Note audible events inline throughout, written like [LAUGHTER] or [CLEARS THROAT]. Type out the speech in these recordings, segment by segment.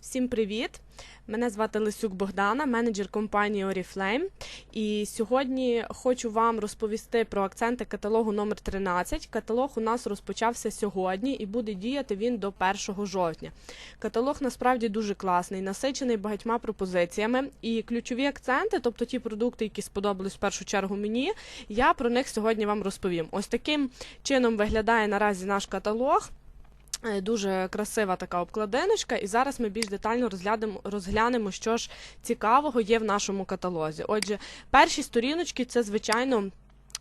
Всім привіт! Мене звати Лисюк Богдана, менеджер компанії Oriflame. І сьогодні хочу вам розповісти про акценти каталогу номер 13. Каталог у нас розпочався сьогодні і буде діяти він до 1 жовтня. Каталог насправді дуже класний, насичений багатьма пропозиціями. І ключові акценти, тобто ті продукти, які сподобались в першу чергу мені, я про них сьогодні вам розповім. Ось таким чином виглядає наразі наш каталог. Е, Дуже красива така обкладиночка, і зараз ми більш детально розглянемо, розглянемо, що ж цікавого є в нашому каталозі. Отже, перші сторіночки це, звичайно.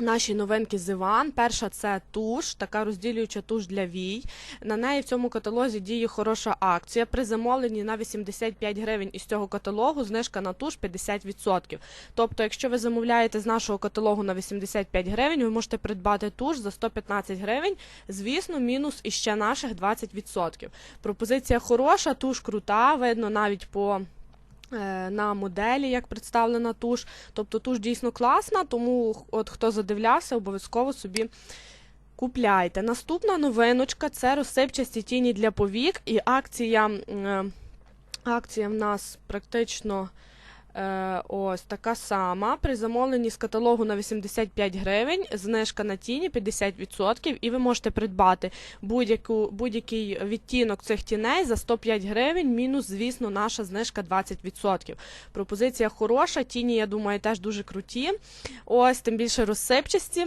Наші новинки з Іван. Перша це туш, така розділююча туш для вій. На неї в цьому каталозі діє хороша акція. При замовленні на 85 гривень із цього каталогу знижка на туш 50%. Тобто, якщо ви замовляєте з нашого каталогу на 85 гривень, ви можете придбати туш за 115 гривень. Звісно, мінус іще наших 20%. Пропозиція хороша, туш крута, видно навіть по. Е, На моделі, як представлена туш. Тобто туш дійсно класна, тому от хто задивлявся, обов'язково собі купляйте. Наступна новиночка це розсипчасті тіні для повік. І акція, е, акція в нас практично ось така сама. При замовленні з каталогу на 85 гривень, знижка на тіні 50%, і ви можете придбати будь-яку, будь-який відтінок цих тіней за 105 гривень, мінус, звісно, наша знижка 20%. Пропозиція хороша, тіні, я думаю, теж дуже круті. Ось, тим більше розсипчасті.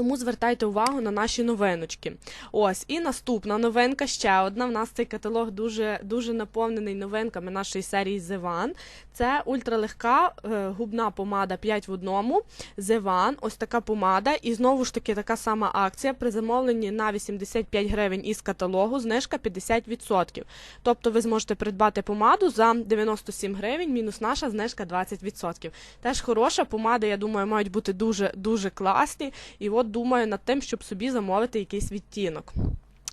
Тому звертайте увагу на наші новиночки. Ось і наступна новинка ще одна. В нас цей каталог дуже дуже наповнений новинками нашої серії Зеван. Це ультралегка е, губна помада 5 в одному. Зеван, ось така помада. І знову ж таки така сама акція при замовленні на 85 гривень із каталогу, знижка 50%. Тобто ви зможете придбати помаду за 97 гривень, мінус наша знижка 20%. Теж хороша помада, я думаю, мають бути дуже дуже класні. І от думаю над тим, щоб собі замовити якийсь відтінок.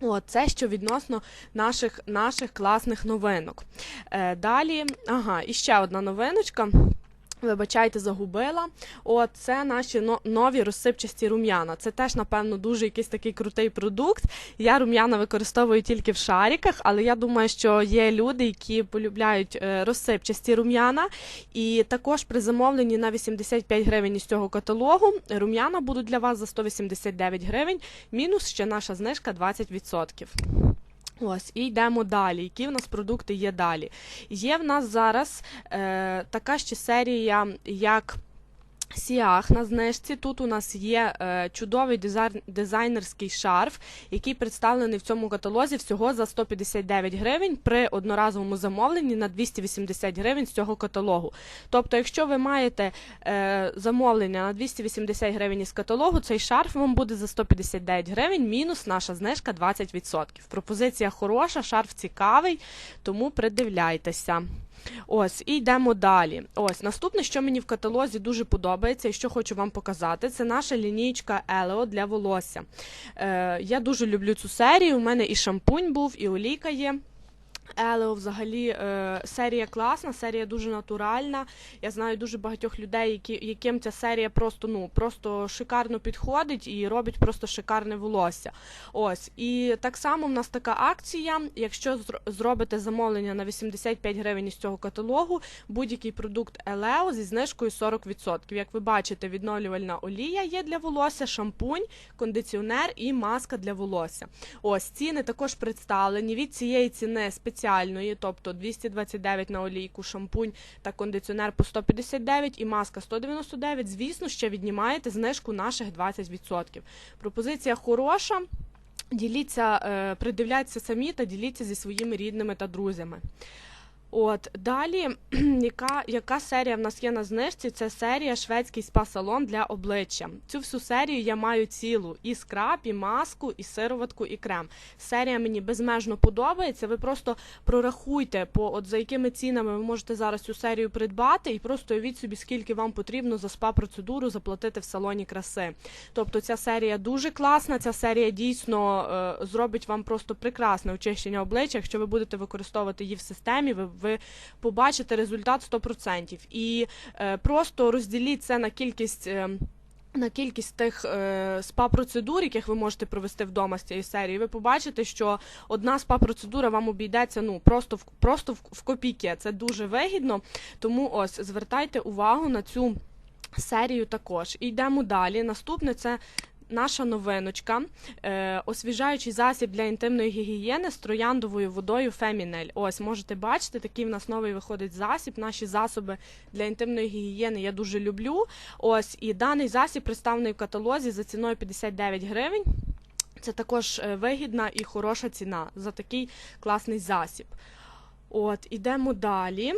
От, це що відносно наших, наших класних новинок. Е, далі, ага, і ще одна новиночка. Вибачайте, загубила. От це наші но- нові розсипчасті рум'яна. Це теж, напевно, дуже якийсь такий крутий продукт. Я рум'яна використовую тільки в шариках, але я думаю, що є люди, які полюбляють е, розсипчасті рум'яна. І також при замовленні на 85 гривень із цього каталогу рум'яна будуть для вас за 189 гривень, мінус ще наша знижка 20%. Ось, і йдемо далі. Які в нас продукти є далі? Є в нас зараз е, така ще серія, як Сіах на знижці. Тут у нас є е, чудовий дизайн, дизайнерський шарф, який представлений в цьому каталозі всього за 159 гривень при одноразовому замовленні на 280 гривень з цього каталогу. Тобто, якщо ви маєте е, замовлення на 280 гривень із каталогу, цей шарф вам буде за 159 гривень, мінус наша знижка 20%. Пропозиція хороша, шарф цікавий, тому придивляйтеся. Ось, і йдемо далі. Ось, наступне, що мені в каталозі дуже подобається і що хочу вам показати, це наша лінійка Елео для волосся. Е, я дуже люблю цю серію. У мене і шампунь був, і олійка є. Елео взагалі е, серія класна, серія дуже натуральна. Я знаю дуже багатьох людей, які, яким ця серія просто ну просто шикарно підходить і робить просто шикарне волосся. Ось і так само в нас така акція. Якщо зробите замовлення на 85 гривень із цього каталогу, будь-який продукт Елео зі знижкою 40%. Як ви бачите, відновлювальна олія є для волосся, шампунь, кондиціонер і маска для волосся. Ось ціни також представлені від цієї ціни спеціальної, тобто 229 на олійку, шампунь та кондиціонер по 159 і маска 199. Звісно, ще віднімаєте знижку наших 20%. Пропозиція хороша. Діліться, е, придивляйтеся самі та діліться зі своїми рідними та друзями. От далі, [CLEARS THROAT] яка, яка серія в нас є на знижці? Це серія шведський спа-салон для обличчя. Цю всю серію я маю цілу і скраб, і маску, і сироватку, і крем. Серія мені безмежно подобається. Ви просто прорахуйте, по от за якими цінами ви можете зараз цю серію придбати, і просто уявіть собі, скільки вам потрібно за спа-процедуру заплатити в салоні краси. Тобто ця серія дуже класна. Ця серія дійсно е, зробить вам просто прекрасне очищення обличчя. Якщо ви будете використовувати її в системі, ви, ви побачите результат 100%. І е, просто розділіть це на кількість. Е, на кількість тих е, спа-процедур, яких ви можете провести вдома з цієї серії, ви побачите, що одна спа-процедура вам обійдеться ну просто в просто в, в копійки. Це дуже вигідно. Тому ось звертайте увагу на цю серію також. І йдемо далі. Наступне це. Наша новиночка, е, освіжаючий засіб для інтимної гігієни з трояндовою водою Фемінель. Ось можете бачити, такий в нас новий виходить засіб. Наші засоби для інтимної гігієни я дуже люблю. Ось і даний засіб представлений в каталозі за ціною 59 гривень. Це також е, вигідна і хороша ціна за такий класний засіб. От, ідемо далі.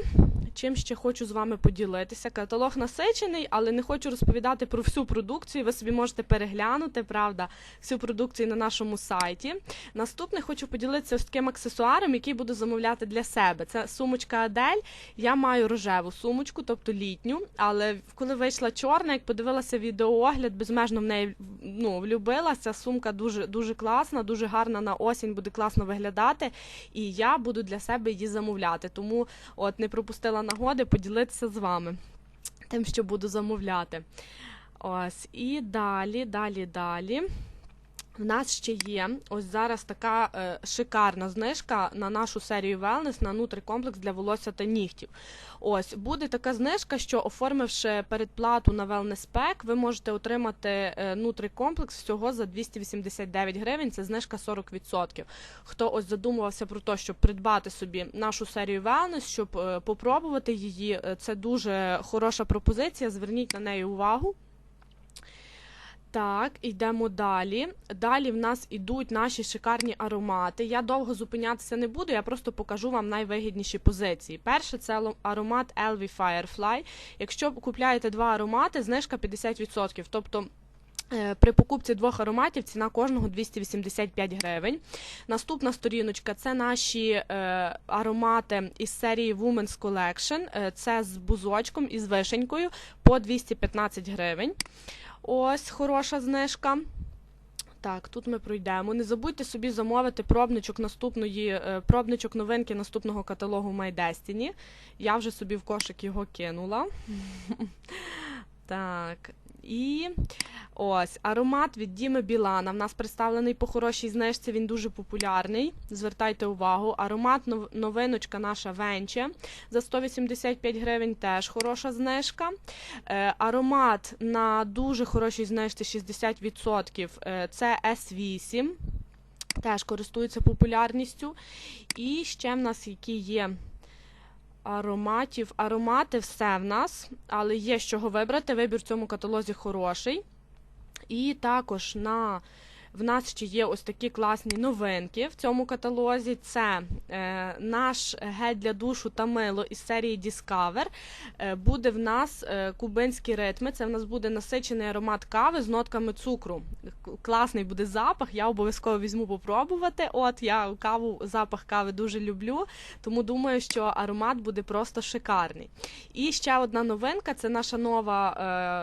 Чим ще хочу з вами поділитися. Каталог насичений, але не хочу розповідати про всю продукцію. Ви собі можете переглянути, правда, всю продукцію на нашому сайті. Наступне хочу поділитися ось таким аксесуаром, який буду замовляти для себе. Це сумочка Адель. Я маю рожеву сумочку, тобто літню. Але коли вийшла чорна, як подивилася відеоогляд, безмежно в неї ну, влюбилася. Сумка дуже дуже класна, дуже гарна на осінь, буде класно виглядати. І я буду для себе її замовляти. Тому от не пропустила нагоди поділитися з вами тим, що буду замовляти. Ось, і далі, далі, далі. В нас ще є ось зараз така е, шикарна знижка на нашу серію Wellness на нутрикомплекс для волосся та нігтів. Ось буде така знижка, що оформивши передплату на Wellness Pack, ви можете отримати е, нутрикомплекс всього за 289 гривень. Це знижка 40%. Хто ось задумувався про те, щоб придбати собі нашу серію Wellness, щоб е, попробувати її, е, це дуже хороша пропозиція. Зверніть на неї увагу. Так, йдемо далі. Далі в нас ідуть наші шикарні аромати. Я довго зупинятися не буду, я просто покажу вам найвигідніші позиції. Перше це аромат Elvi Firefly. Якщо купляєте два аромати, знижка 50%. Тобто е, при покупці двох ароматів ціна кожного 285 гривень. Наступна сторіночка це наші е, аромати із серії Women's Collection. Е, це з бузочком і з вишенькою по 215 гривень. Ось хороша знижка. Так, тут ми пройдемо. Не забудьте собі замовити пробничок наступної, е, пробничок новинки наступного каталогу My Destiny. Я вже собі в кошик його кинула. Так. І ось аромат від Діми Білана. В нас представлений по хорошій знижці, він дуже популярний. Звертайте увагу. Аромат новиночка наша Венче за 185 гривень теж хороша знижка. Е, Аромат на дуже хорошій знижці 60%. Е, це S8. Теж користується популярністю. І ще в нас які є ароматів. Аромати все в нас, але є з чого вибрати. Вибір в цьому каталозі хороший. І також на в нас ще є ось такі класні новинки в цьому каталозі. Це е, наш гель для душу та мило із серії Discover. Е, буде в нас е, кубинські ритми. Це в нас буде насичений аромат кави з нотками цукру. Класний буде запах. Я обов'язково візьму попробувати. От я каву, запах кави дуже люблю, тому думаю, що аромат буде просто шикарний. І ще одна новинка це наша нова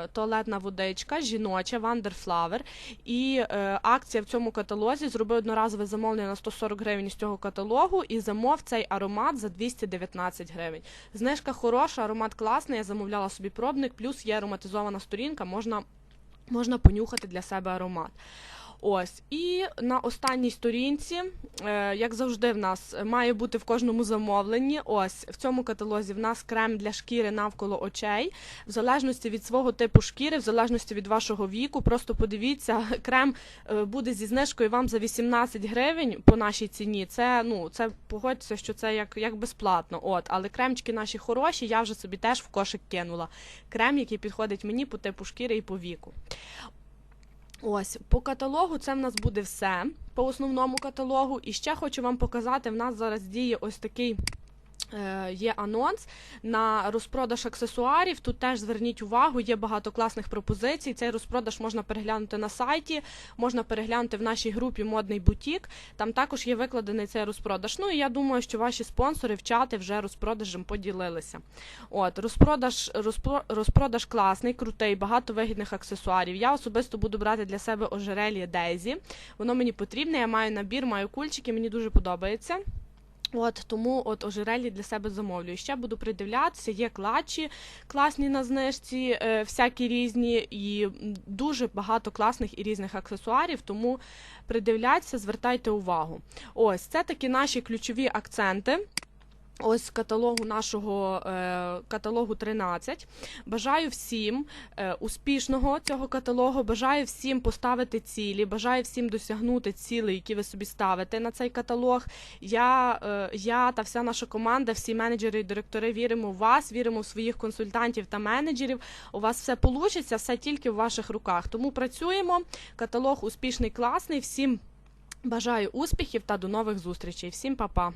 е, туалетна водичка, жіноча Wonderflower. І е, акція в цьому каталозі. Зроби одноразове замовлення на 140 гривень з цього каталогу і замов цей аромат за 219 гривень. Знижка хороша, аромат класний. Я замовляла собі пробник, плюс є ароматизована сторінка, можна, можна понюхати для себе аромат. Ось і на останній сторінці, е, як завжди, в нас має бути в кожному замовленні. Ось в цьому каталозі в нас крем для шкіри навколо очей, в залежності від свого типу шкіри, в залежності від вашого віку. Просто подивіться, [LAUGHS] крем е, буде зі знижкою вам за 18 гривень по нашій ціні. Це ну це погодьтеся, що це як як безплатно. От, але кремчики наші хороші. Я вже собі теж в кошик кинула. Крем, який підходить мені по типу шкіри і по віку. Ось по каталогу це в нас буде все по основному каталогу. І ще хочу вам показати: в нас зараз діє ось такий є анонс на розпродаж аксесуарів. Тут теж зверніть увагу, є багато класних пропозицій. Цей розпродаж можна переглянути на сайті, можна переглянути в нашій групі Модний бутік. Там також є викладений цей розпродаж. Ну і я думаю, що ваші спонсори в чати вже розпродажем поділилися. От розпродаж, розпро, розпродаж класний, крутий, багато вигідних аксесуарів. Я особисто буду брати для себе ожерелье Дейзі. Воно мені потрібне. Я маю набір, маю кульчики, мені дуже подобається. От тому от ожерелі для себе замовлюю. Ще буду придивлятися, є клачі класні на знижці, е, всякі різні, і дуже багато класних і різних аксесуарів. Тому придивляйтеся, звертайте увагу. Ось це такі наші ключові акценти. Ось каталогу нашого е, каталогу 13. Бажаю всім е, успішного цього каталогу. Бажаю всім поставити цілі, бажаю всім досягнути цілей, які ви собі ставите на цей каталог. Я, е, я та вся наша команда, всі менеджери і директори віримо в вас, віримо в своїх консультантів та менеджерів. У вас все вийде, все тільки в ваших руках. Тому працюємо. Каталог успішний, класний. Всім бажаю успіхів та до нових зустрічей. Всім па-па!